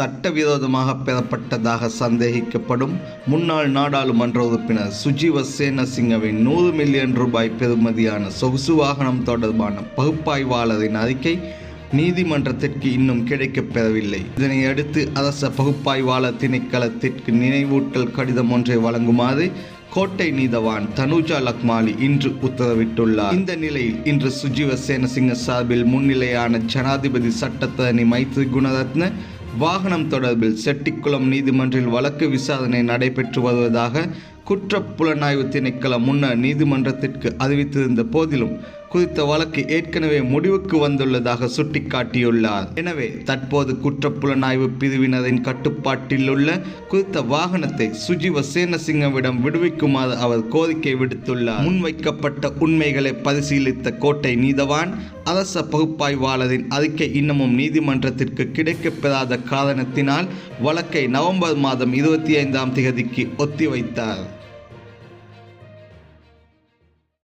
சட்டவிரோதமாக பெறப்பட்டதாக சந்தேகிக்கப்படும் முன்னாள் நாடாளுமன்ற உறுப்பினர் சுஜீவ சேனசிங்கவின் நூறு மில்லியன் ரூபாய் பெறுமதியான சொகுசு வாகனம் தொடர்பான பகுப்பாய்வாளரின் அறிக்கை நீதிமன்றத்திற்கு இன்னும் கிடைக்கப்பெறவில்லை இதனை அடுத்து அரச பகுப்பாய்வாளர் திணைக்களத்திற்கு நினைவூட்டல் கடிதம் ஒன்றை வழங்குமாறு கோட்டை நீதவான் தனுஜா லக்மாலி இன்று உத்தரவிட்டுள்ளார். இந்த நிலையில் இன்று சுஜீவ சேனசிங்க சார்பில் முன்னிலையான ஜனாதிபதி சட்டத்தரணி மைத்ரி குணரத்ன வாகனம் தொடர்பில் செட்டிக்குளம் நீதிமன்றில் வழக்கு விசாரணை நடைபெற்று வருவதாக குற்றப்புலனாய்வு திணைக்களம் முன்னர் நீதிமன்றத்திற்கு அறிவித்திருந்த போதிலும் குறித்த வழக்கு ஏற்கனவே முடிவுக்கு வந்துள்ளதாக சுட்டிக்காட்டியுள்ளார். எனவே தற்போது குற்றப்புலனாய்வு பிரிவினரின் கட்டுப்பாட்டில் உள்ள குறித்த வாகனத்தை சுஜீவ சேனசிங்கவிடம் விடுவிக்குமாறு அவர் கோரிக்கை விடுத்துள்ளார். முன்வைக்கப்பட்ட உண்மைகளை பரிசீலித்த கோட்டை நீதவான் அரச பகுப்பாய்வாளரின் அறிக்கை இன்னமும் நீதிமன்றத்திற்கு கிடைக்கப்பெறாத காரணத்தினால் வழக்கை நவம்பர் மாதம் இருபத்தி ஐந்தாம் தேதிக்கு ஒத்திவைத்தார்.